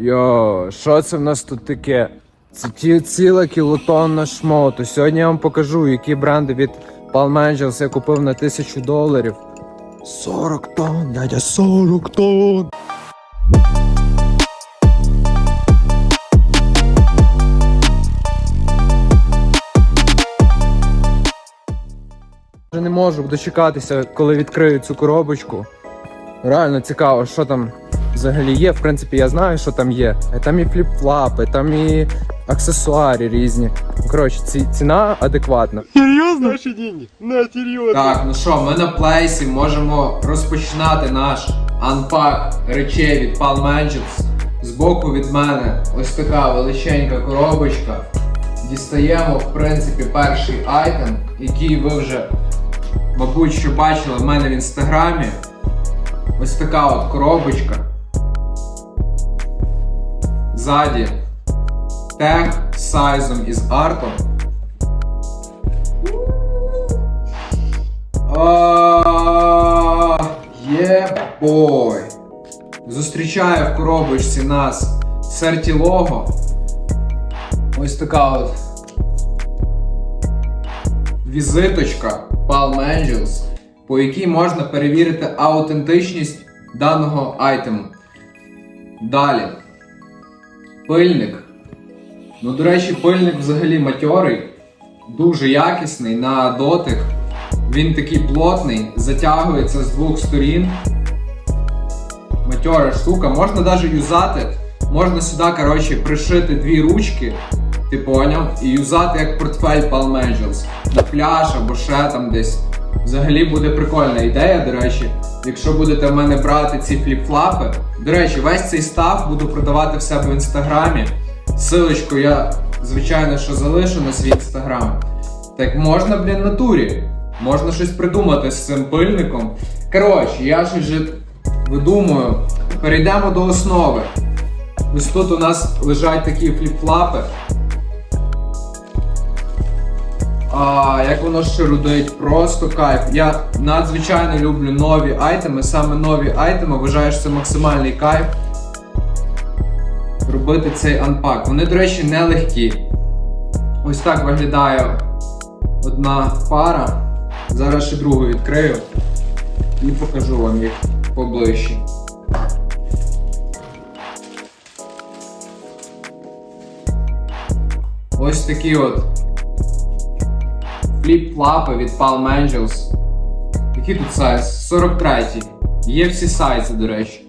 Йо, що це в нас тут таке? Це ті, ціла кілотонна шмоту. Сьогодні я вам покажу, які бренди від Palm Angels я купив на тисячу доларів. 40 тонн, дядя, 40 тонн. Не можу дочекатися, коли відкрию цю коробочку. Реально цікаво, що там взагалі є. В принципі, я знаю, що там є. Там і фліп-флапи, там і аксесуари різні. Коротше, ці, ціна адекватна. Наши деньги. На, серьезно. Так, ну що, ми на плейсі можемо розпочинати наш анпак речей від Palm Angels. Збоку від мене ось така величенька коробочка. Дістаємо, в принципі, перший айтем, який ви вже, мабуть, що бачили в мене в інстаграмі. Ось така от коробочка. Ззаді тег сайзом і з артом. А, Є бой. Зустрічає в коробочці нас Сертілого. Ось така от візиточка Palm Angels, по якій можна перевірити аутентичність даного айтему. Далі. Пильник. Ну, до речі, пильник взагалі матьорий, дуже якісний на дотик. Він такий плотний, затягується з двох сторін. Матьора штука. Можна навіть юзати. Можна сюди, коротше, пришити дві ручки, ти поняв, і юзати як портфель Palm Angels на пляж або ще там десь. Взагалі буде прикольна ідея, до речі. Якщо будете в мене брати ці фліп-флапи. До речі, весь цей став буду продавати в себе в інстаграмі. Силочку я, звичайно, що залишу на свій інстаграм. Так можна, блін, на. Можна щось придумати з цим пильником. Коротше, я щось вже видумую. Перейдемо до основи. Ось тут у нас лежать такі фліп-флапи. А, як воно ще рудить, просто кайф. Я надзвичайно люблю нові айтеми. Саме нові айтеми вважаю, що це максимальний кайф. Робити цей анпак. Вони, до речі, не легкі. Ось так виглядає одна пара. Зараз ще другу відкрию і покажу вам їх поближче. Ось такі от фліп-флапи від Palm Angels. Який тут сайз? 43. Є всі сайзи, до речі.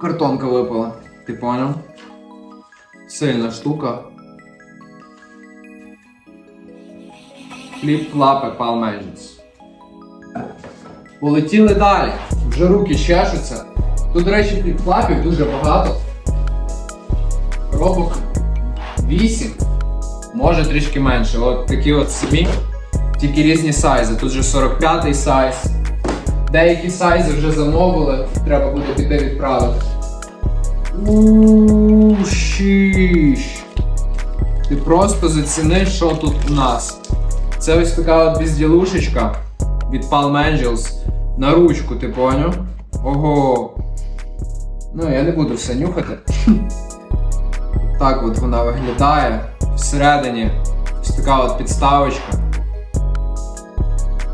Картонка випала. Ти поняв? Сильна штука. Фліп-флапи Palm Angels. Полетіли далі. Вже руки чешуться. Тут, до речі, фліп-флапів дуже багато. Коробок 8. Може трішки менше. От такі от самі. Тільки різні сайзи. Тут вже 45-й сайз. Деякі сайзи вже замовили, треба буде піти відправити. Ууу. Ти просто заціни, що тут у нас. Це ось така от безділушечка від Palm Angels на ручку, ти поняв? Ого. Ну, я не буду все нюхати. Так от вона виглядає. Всередині ось така от підставочка.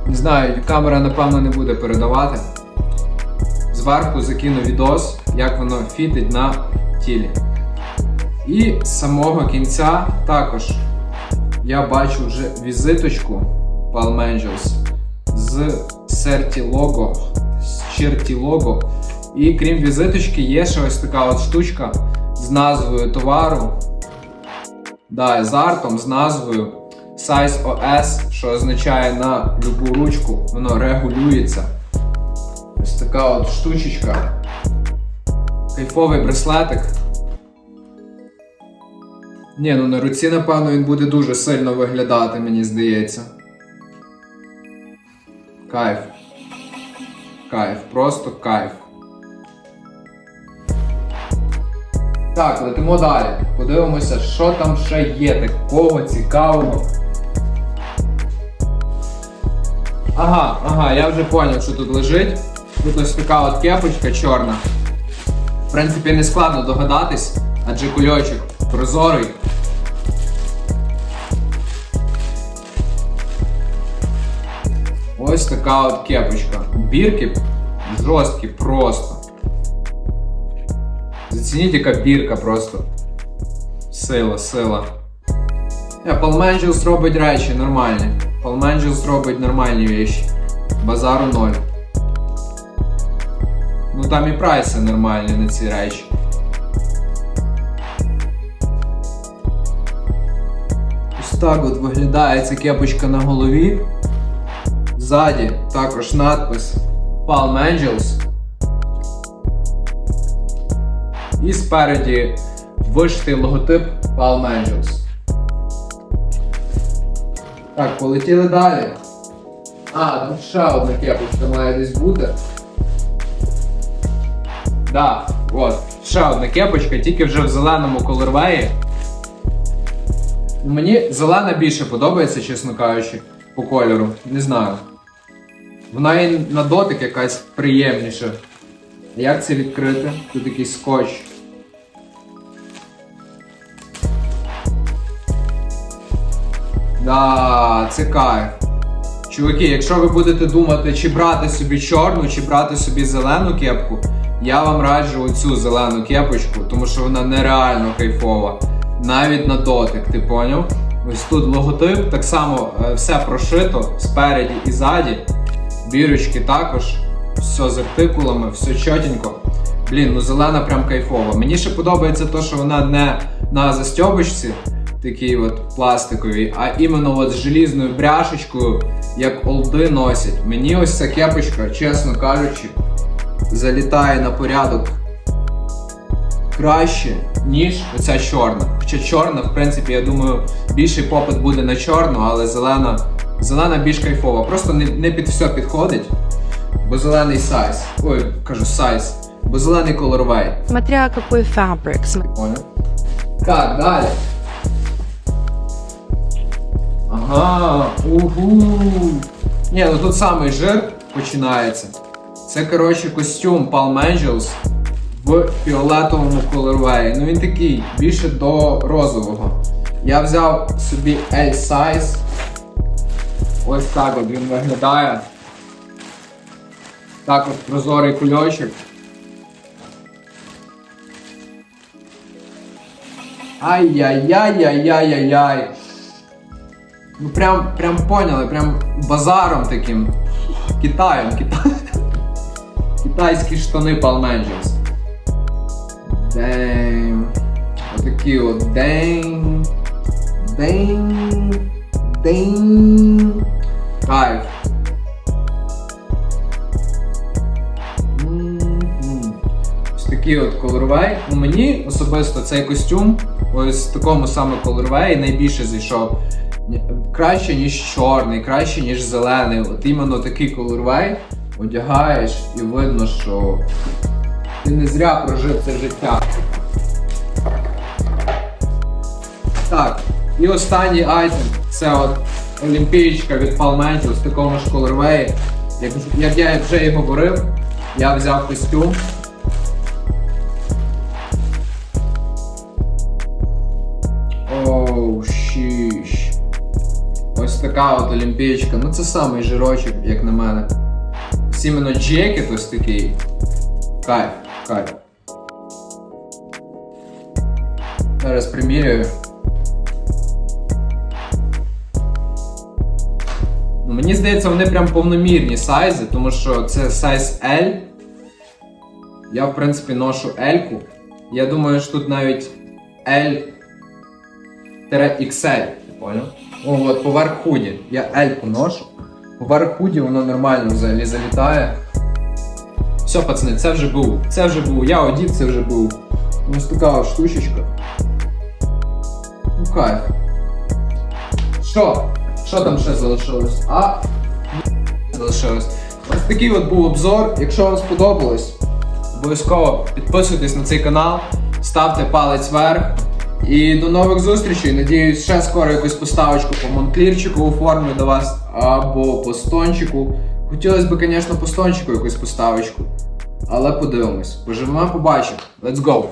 Не знаю, камера напевно не буде передавати. Зверху закину відос, як воно фітить на тілі. І з самого кінця також я бачу вже візиточку Palm Angels з Certi-Logo, з Certi-Logo. І крім візиточки, є ще ось така от штучка з назвою товару. Да, з артом, з назвою Size OS, що означає на любу ручку, воно регулюється. Ось така от штучечка. Кайфовий браслетик. Ні, ну на руці, напевно, він буде дуже сильно виглядати, мені здається. Кайф. Кайф, просто кайф. Так, летимо далі. Подивимося, що там ще є такого цікавого. Ага, ага, я вже зрозумів, що тут лежить. Тут ось така от кепочка чорна. В принципі, не складно догадатись, адже кульочок прозорий. Ось така от кепочка. Бірки жорсткі просто. Зацініть, яка бірка просто. Сила, сила. Paul Angels робить речі нормальні. Angels робить нормальні речі. Базару ноль. Ну там і прайси нормальні на ці речі. Ось так от виглядає ця кепочка на голові. Ззаді також надпис Palm Angels. І спереді вишитий логотип Palm Angels. Так, полетіли далі. А, там ще одна кепочка має десь бути. Да, от, ще одна кепочка, тільки вже в зеленому колорвеї. Мені зелена більше подобається, чесно кажучи, по кольору. Не знаю. Вона і на дотик якась приємніша. Як це відкрити? Тут якийсь скотч. Да, це кайф. Чуваки, якщо ви будете думати, чи брати собі чорну, чи брати собі зелену кепку, я вам раджу оцю зелену кепочку, тому що вона нереально кайфова. Навіть на дотик, ти поняв? Ось тут логотип, так само е, все прошито спереді і ззаді. Бірочки також, все з артикулами, все чотенько. Блін, ну зелена прям кайфова. Мені ще подобається те, що вона не на застьобочці, такій от пластиковій, а іменно от з желізною бряшечкою, як олди носять. Мені ось ця кепочка, чесно кажучи, залітає на порядок краще, ніж оця чорна. Хоча чорна, в принципі, я думаю, більший попит буде на чорну, але зелена, зелена більш кайфова. Просто не, не під все підходить, бо зелений сайз. Ой, кажу сайз, бо зелений колорвей. Смотря какой фабрик. Понял? Так, далі. Ага, угу. Ні, ну тут самий жир починається. Це, коротше, костюм Palm Angels в фіолетовому колорвеї. Ну він такий, більше до розового. Я взяв собі L size. Ось так от він виглядає. Так от прозорий кульочок. Ай-яй-яй-яй-яй-яй-яй. Ну прям, прям поняли, прям базаром таким. Китаєм, Китай. Китайські штани Palm Angels. Дем. Отакі от дем. Дем. Дем. Кайф. Ось такий от колорвей. Ну, мені особисто цей костюм, ось в такому саме колорвеї найбільше зайшов. Краще, ніж чорний, краще, ніж зелений. От іменно такий колорвей одягаєш і видно, що ти не зря прожив це життя. Так, і останній айтем це от олімпієчка від Palm Angels в такому ж колорвеї. Як, як я вже і говорив, я взяв костюм. Оу, щіш. Ось така от олімпієчка. Ну це самий жирочок, як на мене. Ось іменно джекет ось такий. Кайф, кайф. Зараз приміряю. Ну, мені здається, вони прям повномірні сайзи, тому що це сайз L. Я, в принципі, ношу L-ку. Я думаю, що тут навіть L XL, понял? От поверх худі. Я L-ку ношу. Поверх худі воно нормально взагалі залітає. Все, пацани, це вже був. Це вже був. Я одів, це вже був. Ось така штучечка. Ну кайф. Що? Що там ще залишилось? А залишилось. Ось такий от був обзор. Якщо вам сподобалось, обов'язково підписуйтесь на цей канал, ставте палець вверх. І до нових зустрічей. Надіюсь, ще скоро якусь поставочку по Монклірчику оформлю до вас або по стончику. Хотілося б, звісно, по стончику якусь поставочку. Але подивимось. Поживемо, побачимо. Let's go!